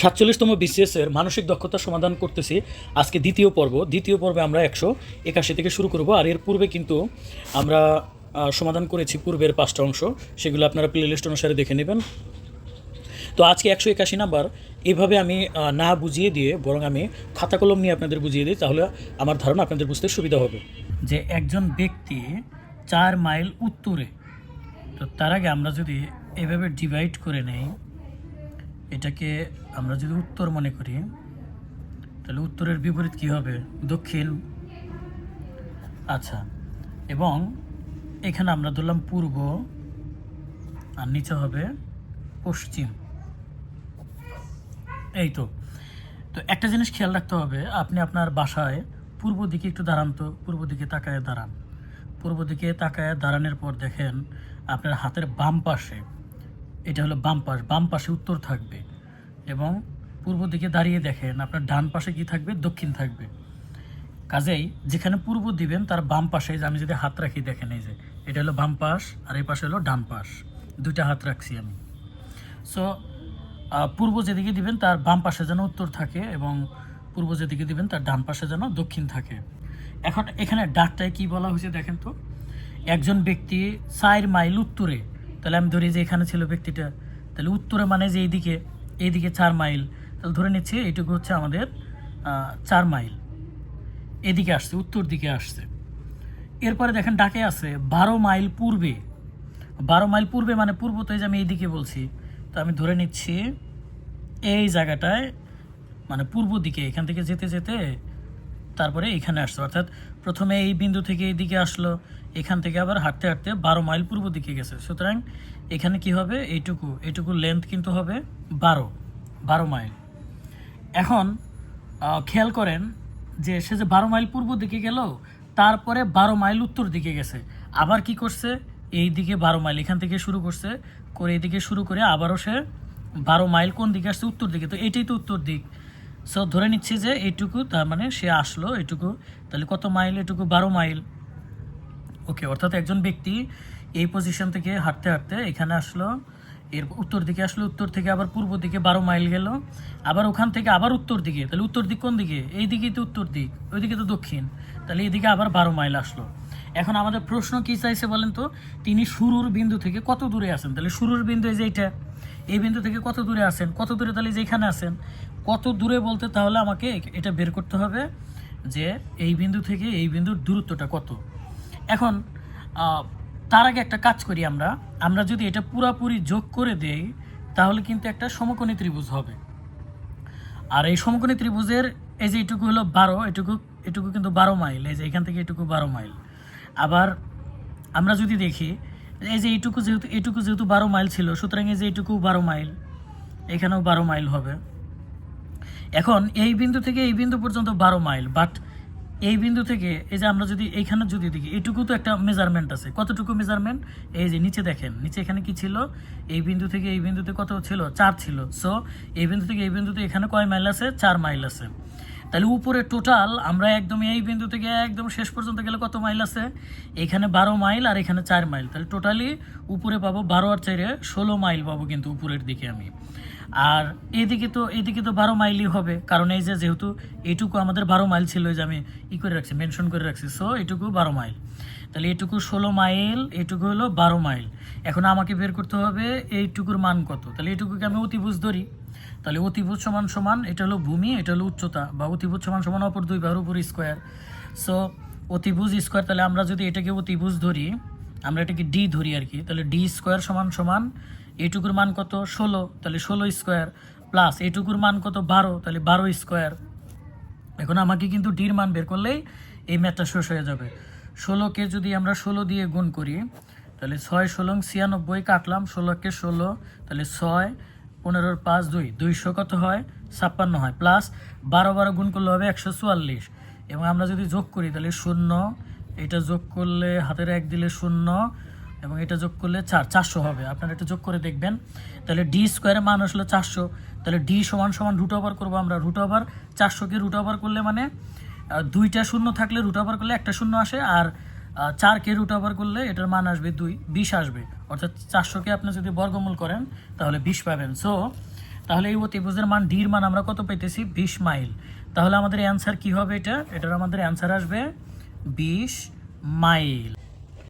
সাতচল্লিশতম বিসিএস এর মানসিক দক্ষতা সমাধান করতেছি। আজকে দ্বিতীয় পর্ব। দ্বিতীয় পর্বে আমরা একশো একাশি থেকে শুরু করব, আর এর পূর্বে কিন্তু আমরা সমাধান করেছি পূর্বের পাঁচটা অংশ। সেগুলো আপনারা প্লে লিস্ট অনুসারে দেখে নেবেন। তো আজকে একশো একাশি নাম্বার। এভাবে আমি না বুঝিয়ে দিয়ে বরং আমি খাতা কলম নিয়ে আপনাদের বুঝিয়ে দিই, তাহলে আমার ধারণা আপনাদের বুঝতে সুবিধা হবে। যে একজন ব্যক্তি চার মাইল উত্তরে, তো তার আগে আমরা যদি এভাবে ডিভাইড করে নেই এটাকে আমরা যদি উত্তর মনে করি, তাহলে উত্তরের বিপরীত কি হবে? দক্ষিণ। আচ্ছা এবং এখানে আমরা ধরলাম পূর্ব, আর নিচে হবে পশ্চিম। এই তো। তো একটা জিনিস খেয়াল রাখতে হবে, আপনি আপনার বাসায় পূর্ব দিকে একটু দাঁড়ান তো, পূর্ব দিকে তাকায় দাঁড়ান। পূর্ব দিকে তাকায় দাঁড়ানোর পর দেখেন, আপনার হাতের বাম পাশে এটা হলো বাম পাশ, বাম পাশে উত্তর থাকবে। এবং পূর্ব দিকে দাঁড়িয়ে দেখেন, আপনার ডান পাশে কি থাকবে? দক্ষিণ থাকবে। কাজেই যেখানে পূর্ব দিবেন, তার বাম পাশে যে আমি যদি হাত রাখি, দেখেন এই যে, এটা হলো বাম পাশ আর এই পাশে হলো ডান পাশ। দুইটা হাত রাখছি আমি। সো পূর্ব যেদিকে দিবেন, তার বাম পাশে যেন উত্তর থাকে এবং পূর্ব যেদিকে দিবেন, তার ডান পাশে যেন দক্ষিণ থাকে। এখন এখানে ডাকটায় কি বলা হয়েছে, দেখেন তো? একজন ব্যক্তি চার মাইল উত্তরে তাহলে আমি ধরি যে এখানে ছিল ব্যক্তিটা, তাহলে উত্তরে মানে যে এইদিকে এইদিকে চার মাইল। তাহলে ধরে নিচ্ছি এইটুকু হচ্ছে আমাদের চার মাইল। এদিকে আসছে, উত্তর দিকে আসছে। এরপরে দেখেন ডাকে আছে, বারো মাইল পূর্বে। বারো মাইল পূর্বে মানে পূর্ব তো এই যে আমি এইদিকে বলছি, তো আমি ধরে নিচ্ছি এই জায়গাটায় মানে পূর্ব দিকে, এখান থেকে যেতে যেতে তারপরে এখানে আসছে। অর্থাৎ প্রথমে এই বিন্দু থেকে এই দিকে আসলো, এখান থেকে আবার হাঁটতে হাঁটতে বারো মাইল পূর্ব দিকে গেছে। সুতরাং এখানে কি হবে? এইটুকু এইটুকু লেন্থ কিন্তু হবে বারো বারো মাইল। এখন খেয়াল করেন যে সে যে বারো মাইল পূর্ব দিকে গেল, তারপরে বারো মাইল উত্তর দিকে গেছে। আবার কি করছে? এই দিকে বারো মাইল, এখান থেকে শুরু করছে। করে এইদিকে শুরু করে আবারও সে বারো মাইল কোন দিকে আসছে? উত্তর দিকে। তো এটাই তো উত্তর দিক। সো ধরে নিচ্ছি যে এইটুকু, তার মানে সে আসলো এইটুকু, তাহলে কত মাইল? এটুকু বারো মাইল। ওকে অর্থাৎ একজন ব্যক্তি এই পজিশন থেকে হাঁটতে হাঁটতে এখানে আসলো, এর উত্তর দিকে আসলো, উত্তর থেকে আবার পূর্ব দিকে বারো মাইল গেল, আবার ওখান থেকে আবার উত্তর দিকে, তাহলে উত্তর দিক কোন দিকে? এই দিকেই তো উত্তর দিক, ওইদিকে তো দক্ষিণ, তাহলে এইদিকে আবার বারো মাইল আসলো। এখন আমাদের প্রশ্ন কি চাইছে বলেন তো, তিনি শুরুর বিন্দু থেকে কত দূরে আছেন? তাহলে শুরুর বিন্দু এই যে এইটা, এই বিন্দু থেকে কত দূরে আছেন? কত দূরে তাহলে যে এখানে আছেন? কত দূরে বলতে তাহলে আমাকে এটা বের করতে হবে যে এই বিন্দু থেকে এই বিন্দুর দূরত্বটা কত। এখন তার আগে একটা কাজ করি আমরা। আমরা যদি এটা পুরাপুরি যোগ করে দেই, তাহলে কিন্তু একটা সমকোণী ত্রিভুজ হবে। আর এই সমকোণী ত্রিভুজের এই যে এটুকু হলো বারো, এটুকু এটুকু কিন্তু বারো মাইল, এই যে এখান থেকে এটুকু বারো মাইল। আবার আমরা যদি দেখি, এই যে এইটুকু যেহেতু, এটুকু যেহেতু বারো মাইল ছিল, সুতরাং এই যে এইটুকু বারো মাইল, এখানেও বারো মাইল হবে। এখন এই বিন্দু থেকে এই বিন্দু পর্যন্ত বারো মাইল বাট এই বিন্দু থেকে, এই যে আমরা যদি এইখানে যদি দেখি এইটুকু তো একটা মেজারমেন্ট আছে। কতটুকু মেজারমেন্ট এই যে নিচে দেখেন, নিচে এখানে কি ছিল? এই বিন্দু থেকে এই বিন্দুতে কত ছিল? চার ছিল। সো এই বিন্দু থেকে এই বিন্দুতে এখানে কয় মাইল আছে? চার মাইল আছে। তাহলে উপরে টোটাল আমরা একদম এই বিন্দু থেকে একদম শেষ পর্যন্ত গেলে কত মাইল আছে? এখানে বারো মাইল আর এখানে চার মাইল। তাহলে টোটালি উপরে পাবো বারো আর চারে ষোলো মাইল পাবো কিন্তু উপরের দিকে আমি। আর এদিকে তো এদিকে তো বারো মাইলই হবে। কারণ এই যে যেহেতু এটুকু আমাদের বারো মাইল ছিল যে আমি ই করে রাখছি, মেনশন করে রাখছি। সো এটুকু বারো মাইল। তাহলে এটুকু ষোলো মাইল এটুকু হলো বারো মাইল। এখন আমাকে বের করতে হবে এইটুকুর মান কত? তাহলে এইটুকুকে আমি অতিভুজ ধরি। তাহলে অতিভুজ সমান সমান, এটা হলো ভূমি, এটা হলো উচ্চতা, বা অতিভুজ সমান সমান অপর দুই বাহুর উপর স্কোয়ার সো অতিভুজ স্কোয়ার তাহলে আমরা যদি এটাকে অতিভুজ ধরি, আমরা এটাকে ডি ধরি আর কি, তাহলে ডি স্কোয়ার সমান সমান এইটুকুর মান কত? ষোলো, তাহলে ষোলো স্কোয়ার প্লাস এইটুকুর মান কত? বারো, তাহলে বারো স্কোয়ার এখন আমাকে কিন্তু ডির মান বের করলেই এই ম্যাথটা শেষ হয়ে যাবে। ষোলোকে যদি আমরা ষোলো দিয়ে গুণ করি, তাহলে ছয় ষোলো ছিয়ানব্বই কাটলাম, ষোলোকে ষোলো, তাহলে ছয়, পনেরোর পাঁচ দুই, দুইশো কত হয়? ছাপ্পান্ন হয়। প্লাস বারো বারো গুণ করলে হবে একশো চুয়াল্লিশ। এবং আমরা যদি যোগ করি, তাহলে শূন্য, এটা যোগ করলে হাতের এক দিলে শূন্য এবং এটা যোগ করলে চার, চারশো হবে। আপনারা এটা যোগ করে দেখবেন। তাহলে ডি স্কোয়ারের মান আসলে চারশো। তাহলে ডি সমান সমান রুট ওভার করব আমরা। রুট ওভার চারশোকে রুট ওভার করলে মানে দুইটা শূন্য থাকলে রুট ওভার করলে একটা শূন্য আসে আর চারকে রুট ওভার করলে এটার মান আসবে দুই, বিশ আসবে। অর্থাৎ চারশোকে আপনি যদি বর্গমূল করেন, তাহলে বিশ পাবেন। সো তাহলে এই অতিভুজের মান ডির মান আমরা কত পেতেছি বিশ মাইল তাহলে আমাদের অ্যান্সার কি হবে এটা? এটার আমাদের অ্যান্সার আসবে বিশ মাইল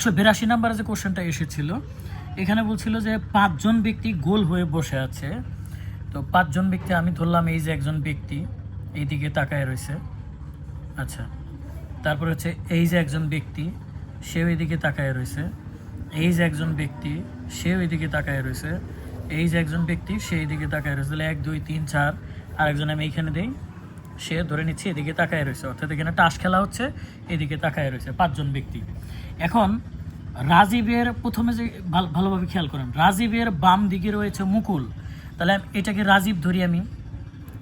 বিরাশি নাম্বারে যে কোশ্চেনটা এসেছিল, এখানে বলছিল যে পাঁচজন ব্যক্তি গোল হয়ে বসে আছে। তো পাঁচজন ব্যক্তি, আমি ধরলাম এই যে একজন ব্যক্তি, এইদিকে তাকায় রয়েছে। আচ্ছা তারপর হচ্ছে এই যে একজন ব্যক্তি, সেও এদিকে তাকায় রয়েছে। এই যে একজন ব্যক্তি, সেও এদিকে তাকায় রয়েছে। এই যে একজন ব্যক্তি, সে এদিকে তাকায় রয়েছে। তাহলে এক, দুই, তিন, চার, আরেকজন আমি এইখানে দেই। সে ধরে নিচ্ছে এদিকে তাকায় রয়েছে। অর্থাৎ এখানে টাস খেলা হচ্ছে, এদিকে তাকায় রয়েছে পাঁচজন ব্যক্তি। এখন রাজীবের প্রথমে যে ভাল- ভালোভাবে খেয়াল করেন, রাজীবের বাম দিকে রয়েছে মুকুল। তাহলে এটাকে রাজীব ধরি আমি।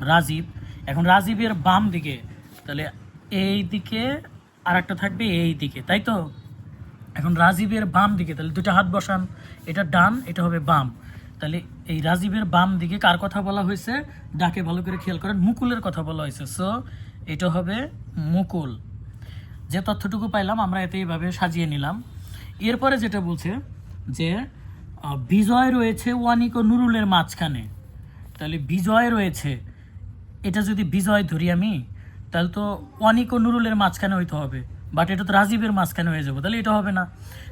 রাজীব, এখন রাজীবের বাম দিকে, তাহলে এই দিকে আর একটা থাকবে এই দিকে, তাই তো? এখন রাজীবের বাম দিকে, তাহলে দুটো হাত বসান, এটা ডান, এটা হবে বাম। তাহলে এই রাজীবের বাম দিকে কার কথা বলা হয়েছে? ডাকে ভালো করে খেয়াল করেন, মুকুলের কথা বলা হয়েছে। সো এটা হবে মুকুল। যে তথ্যটুকু পাইলাম, আমরা এতে এইভাবে সাজিয়ে নিলাম। এরপরে যেটা বলছে, যে বিজয় রয়েছে ওয়ানিক ও নুরুলের মাঝখানে। তাহলে বিজয় রয়েছে। এটা যদি বিজয় ধরি আমি, তাহলে তো অনিক ও নুরুলের মাঝখানে হইতে হবে। বাট এটা তো রাজীবের মাঝখানে হয়ে যাবে, তাহলে এটা হবে না।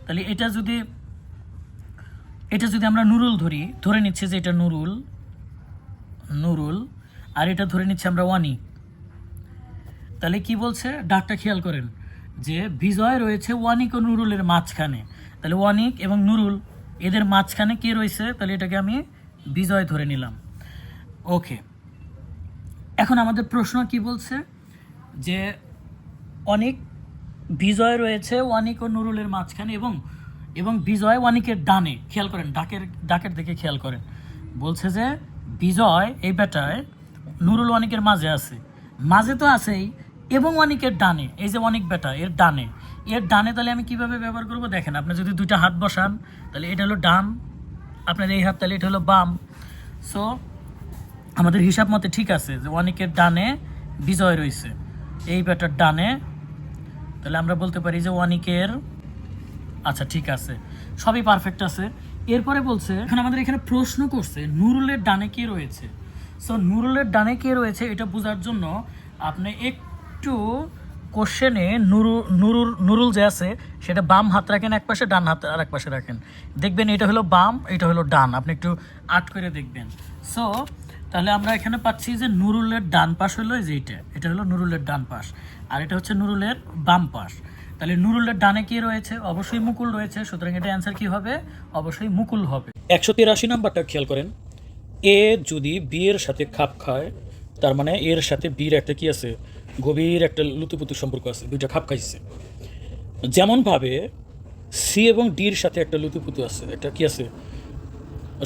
তাহলে এটা যদি এটা যদি আমরা নুরুল ধরি, ধরে নিচ্ছে যে এটা নুরুল নুরুল, আর এটা ধরে নিচ্ছে আমরা ওয়ানিক তাহলে কি বলছে? ডাকটা খেয়াল করেন, যে বিজয় রয়েছে ওয়ানিক ও নুরুলের মাঝখানে। তাহলে ওয়ানিক এবং নুরুল, এদের মাঝখানে কে রয়েছে? তাহলে এটাকে আমি বিজয় ধরে নিলাম। ওকে। এখন আমাদের প্রশ্ন কি বলছে? যে অনেক বিজয় রয়েছে ওয়ানিক ও নুরুলের মাঝখানে এবং এবং বিজয় ওয়ানিকের ডানে, খেয়াল করেন, ডাকের ডাকের দিকে খেয়াল করেন। বলছে যে, বিজয় এই বেটায় নুরুল ওয়ানিকের মাঝে আছে। মাঝে তো আছেই, এবং অনেকের ডানে, এই যে অনেক বেটা এর ডানে। এর ডানে তাহলে আমি কীভাবে ব্যবহার করব? দেখেন, আপনি যদি দুইটা হাত বসান, তাহলে এটা হলো ডান, আপনার এই হাত, তাহলে এটা হলো বাম। সো আমাদের হিসাব মতে ঠিক আছে যে অনেকের ডানে বিজয় রয়েছে। এই ব্যাটার ডানে, তাহলে আমরা বলতে পারি যে অনিকের আচ্ছা ঠিক আছে। সবই পারফেক্ট আছে। এরপরে বলছে, এখন আমাদের এখানে প্রশ্ন করছে, নুরুলের ডানে কে রয়েছে? সো নুরুলের ডানে কে রয়েছে এটা বোঝার জন্য আপনি একটু কোশ্চেনে নুরু নুরুল নুরুল যে আছে, সেটা বাম হাত রাখেন এক পাশে, ডান হাত আর এক পাশে রাখেন। দেখবেন এটা হলো বাম, এটা হলো ডান। আপনি একটু আট করে দেখবেন। সো তাহলে আমরা এখানে পাচ্ছি যে নুরুলের ডান পাশ হলো যে এটা। এটা হলো নুরুলের ডান পাশ। আর এটা হচ্ছে নুরুলের বাম পাশ। তাহলে নুরুলের ডানে কি রয়েছে? অবশ্যই মুকুল রয়েছে। সুতরাং এটা অ্যান্সার কি হবে? অবশ্যই মুকুল হবে। একশো তিরাশি নাম্বারটা খেয়াল করেন। এ যদি বি এর সাথে খাপ খায়, তার মানে এর সাথে বির একটা কি আছে? গভীর একটা লুতুপুতু সম্পর্ক আছে, দুইটা খাপ খাইছে। যেমনভাবে সি এবং ডির সাথে একটা লুতুপুতু আছে, একটা কি আছে?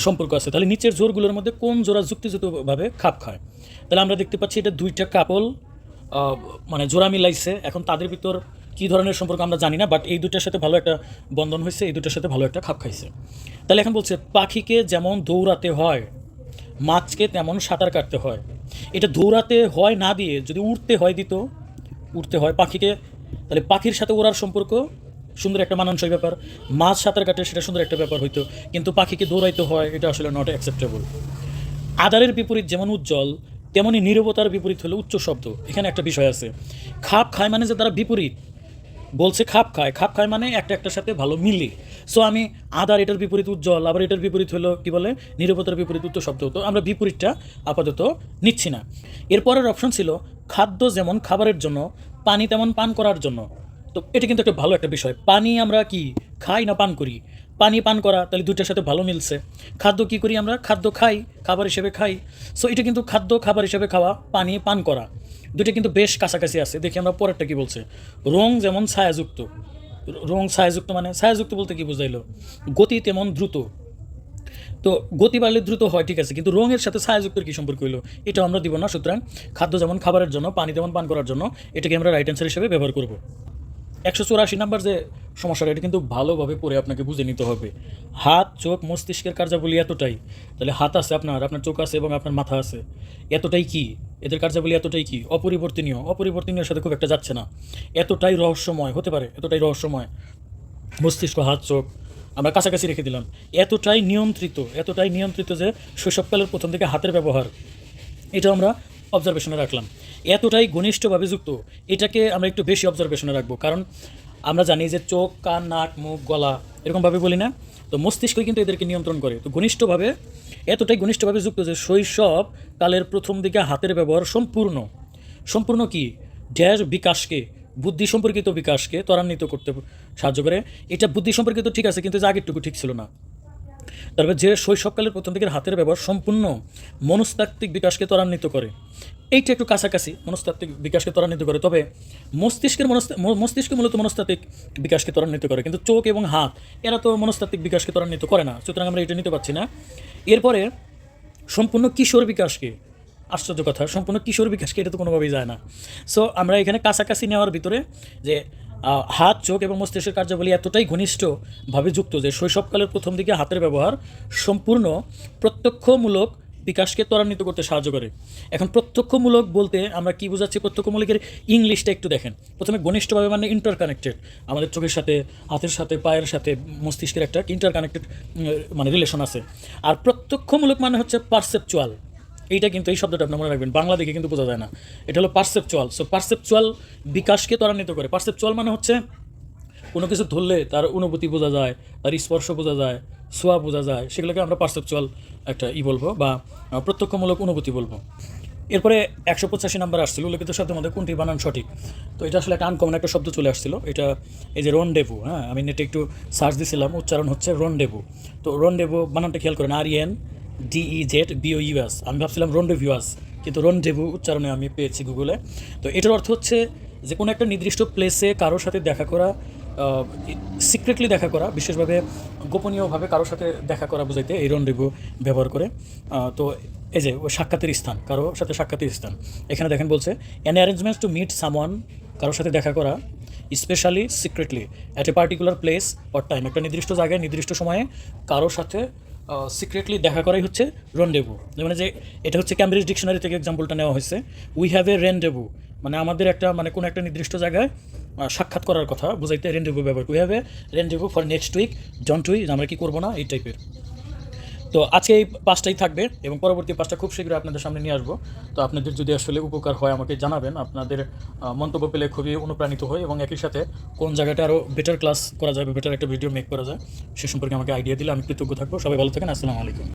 সম্পর্ক আছে। তাহলে নিচের জোরগুলোর মধ্যে কোন জোড়া যুক্তিযুক্তভাবে খাপ খায়? তাহলে আমরা দেখতে পাচ্ছি এটা দুইটা কাপল মানে জোড়া মিলাইছে। এখন তাদের ভিতর কী ধরনের সম্পর্ক আমরা জানি না বাট এই দুটার সাথে ভালো একটা বন্ধন হয়েছে, এই দুটার সাথে ভালো একটা খাপ খাইছে। তাহলে এখন বলছে, পাখিকে যেমন দৌড়াতে হয়, মাছকে তেমন সাঁতার কাটতে হয়। এটা দৌড়াতে হয় না দিয়ে যদি উঠতে হয় দিত উঠতে হয় পাখিকে, তাহলে পাখির সাথে ওড়ার সম্পর্ক সুন্দর একটা মানানসই ব্যাপার। মাছ সাঁতার কাটে সেটা সুন্দর একটা ব্যাপার হইতো, কিন্তু পাখিকে দৌড়াইতে হয়, এটা আসলে নট অ্যাকসেপ্টেবল আদারের বিপরীত যেমন উজ্জ্বল তেমনই নীরবতার বিপরীত হলো উচ্চ শব্দ। এখানে একটা বিষয় আছে। খাপ খায় মানে যে তারা বিপরীত। বলছে খাপ খায়। খাপ খায় মানে একটা একটার সাথে ভালো মিলে। সো আমি আদার এটার বিপরীত উজ্জ্বল, আবার এটার বিপরীত হলো কি বলে? নিরবতার বিপরীত উচ্চ শব্দ তো আমরা বিপরীতটা আপাতত নিচ্ছি না। এরপরের অপশন ছিল খাদ্য যেমন খাবারের জন্য, পানি তেমন পান করার জন্য। তো এটা কিন্তু একটা ভালো একটা বিষয়। পানি আমরা কি খাই না পান করি? পানি পান করা, তাহলে দুইটার সাথে ভালো মিলছে। খাদ্য কি করি আমরা? খাদ্য খাই, খাবার হিসেবে খাই। সো এটা কিন্তু খাদ্য, খাবার হিসেবে খাওয়া, পানি পান করা। দুইটা কিন্তু বেশ কাছাকাছি আছে। দেখি আমরা পরেরটা কি বলছে। রং যেমন ছায়াযুক্ত। রং ছায়াযুক্ত মানে ছায়াযুক্ত বলতে কি বুঝাইলো? গতি তেমন দ্রুত। তো গতি বাড়লে দ্রুত হয়, ঠিক আছে, কিন্তু রঙের সাথে ছায়াযুক্তের কী সম্পর্ক হলো এটা আমরা দিব না, সুতরাং খাদ্য যেমন খাবারের জন্য, পানি যেমন পান করার জন্য, এটাকে আমরা রাইট অ্যান্সার হিসেবে ব্যবহার করব। একশো চুরাশি নাম্বার যে সমস্যাটা, এটা কিন্তু ভালোভাবে পড়ে আপনাকে বুঝে নিতে হবে। হাত, চোখ, মস্তিষ্কের কার্যাবলী এতটাই। তাহলে হাত আছে আপনার আপনার চোখ আছে এবং আপনার মাথা আছে। এতটাই কি? এদের কার্যাবলী এতটাই কি? অপরিবর্তনীয়। অপরিবর্তনীয় সাথে খুব একটা যাচ্ছে না। এতটাই রহস্যময়, হতে পারে, এতটাই রহস্যময়। মস্তিষ্ক, হাত, চোখ, আমরা কাছাকাছি রেখে দিলাম। এতটাই নিয়ন্ত্রিত এতটাই নিয়ন্ত্রিত যে শৈশবকালের প্রথম থেকে হাতের ব্যবহার, এটা আমরা অবজারভেশনে রাখলাম। এতটাই ঘনিষ্ঠভাবে যুক্ত, এটাকে আমরা একটু বেশি অবজারভেশনে রাখব। কারণ আমরা জানি যে চোখ, কান, নাক, মুখ, গলা এরকমভাবে বলি না? তো মস্তিষ্কই কিন্তু এদেরকে নিয়ন্ত্রণ করে। তো ঘনিষ্ঠভাবে, এতটাই ঘনিষ্ঠভাবে যুক্ত যে শৈশব কালের প্রথম দিকে হাতের ব্যবহার সম্পূর্ণ। সম্পূর্ণ কি? ড্যাশ বিকাশকে, বুদ্ধি সম্পর্কিত বিকাশকে ত্বরান্বিত করতে সাহায্য করে। এটা বুদ্ধি সম্পর্কিত ঠিক আছে, কিন্তু যে আগেরটুকু ঠিক ছিল না। তারপর যে শৈশবকালের প্রথম দিকের হাতের ব্যবহার সম্পূর্ণ মনস্তাত্ত্বিক বিকাশকে ত্বরান্বিত করে। এইটা একটু কাছাকাছি, মনস্তাত্ত্বিক বিকাশকে ত্বরান্বিত করে, তবে মস্তিষ্কের মস্তিষ্ক মূলত মনস্তাত্ত্বিক বিকাশকে ত্বরান্বিত করে, কিন্তু চোখ এবং হাত, এরা তো মনস্তাত্ত্বিক বিকাশকে ত্বরান্বিত করে না, সুতরাং আমরা এটা নিতে পারছি না। এরপরে সম্পূর্ণ কিশোর বিকাশকে, আশ্চর্য কথা, সম্পূর্ণ কিশোর বিকাশকে এটা তো কোনোভাবেই যায় না। সো আমরা এখানে কাছাকাছি নেওয়ার ভিতরে যে হাত, চোখ এবং মস্তিষ্কের কার্যাবলী এতটাই ঘনিষ্ঠভাবে যুক্ত যে শৈশবকালের প্রথম দিকে হাতের ব্যবহার সম্পূর্ণ প্রত্যক্ষমূলক বিকাশকে ত্বরান্বিত করতে সাহায্য করে। এখন প্রত্যক্ষমূলক বলতে আমরা কি বোঝাচ্ছি প্রত্যক্ষমূলকের ইংলিশটা একটু দেখেন। প্রথমে ঘনিষ্ঠভাবে মানে ইন্টারকানেক্টেড আমাদের চোখের সাথে, হাতের সাথে, পায়ের সাথে, মস্তিষ্কের একটা ইন্টারকানেক্টেড মানে রিলেশন আছে। আর প্রত্যক্ষমূলক মানে হচ্ছে পারসেপচুয়াল এইটা কিন্তু এই শব্দটা আপনার মনে রাখবেন, বাংলা দেখে কিন্তু বোঝা যায় না। এটা হলো পারসেপচুয়াল সো পারসেপচুয়াল বিকাশকে ত্বরান্বিত করে। পারসেপচুয়াল মানে হচ্ছে কোনো কিছু ধরলে তার অনুভূতি বোঝা যায়, তার স্পর্শ বোঝা যায় সোয়া বোঝা যায়, সেগুলোকে আমরা পারসেপচুয়াল একটা ই বলব বা প্রত্যক্ষমূলক অনুভূতি বলব। এরপরে একশো পঁচাশি নাম্বার আসছিল, উল্লেখিত শব্দের মধ্যে কোনটি বানান সঠিক? তো এটা আসলে একটা আনকমন একটা শব্দ চলে আসছিল। এটা এই যে রনডেভু হ্যাঁ আমি নেটে একটু সার্চ দিছিলাম, উচ্চারণ হচ্ছে রনডেভু তো রনডেভু বানানটা খেয়াল করেন R N D E Z V O U S আমি ভাবছিলাম রনডেভিউয়াস কিন্তু রনডেভু উচ্চারণে আমি পেয়েছি গুগলে তো এটার অর্থ হচ্ছে যে কোনো একটা নির্দিষ্ট প্লেসে কারোর সাথে দেখা করা সিক্রেটলি দেখা করা, বিশেষভাবে গোপনীয়ভাবে কারোর সাথে দেখা করা বোঝাইতে এই রনডেভু ব্যবহার করে। তো এই যে, ওই সাক্ষাতের স্থান কারোর সাথে সাক্ষাতের স্থান। এখানে দেখেন বলছে an arrangements to meet someone কারোর সাথে দেখা করা specially secretly at a particular place or time একটা নির্দিষ্ট জায়গায়, নির্দিষ্ট সময়ে কারোর সাথে সিক্রেটলি দেখা করাই হচ্ছে রেন্ডেভু মানে যে এটা হচ্ছে ক্যামব্রিজ ডিকশনারি থেকে এক্সাম্পলটা নেওয়া হয়েছে। উই হ্যাভ এ রেনডেভু মানে আমাদের একটা মানে কোনো একটা নির্দিষ্ট জায়গায় সাক্ষাৎ করার কথা, বুঝাইতে রেনডেভু ব্যবহার we have a rendezvous for next week don't we আমরা কি করব না? এই টাইপের তো আজকে এই পাঁচটাই থাকবে এবং পরবর্তী পাঁচটা খুব শীঘ্রই আপনাদের সামনে নিয়ে আসব। তো আপনাদের যদি আসলে উপকার হয় আমাকে জানাবেন। আপনাদের মন্তব্য পেলে খুবই অনুপ্রাণিত হয় এবং একই সাথে কোন জায়গাটা আরও বেটার ক্লাস করা যাবে বেটার একটা ভিডিও মেক করা যায় সে সম্পর্কে আমাকে আইডিয়া দিলে আমি কৃতজ্ঞ থাকব। সবাই ভালো থাকেন, আসসালামু আলাইকুম।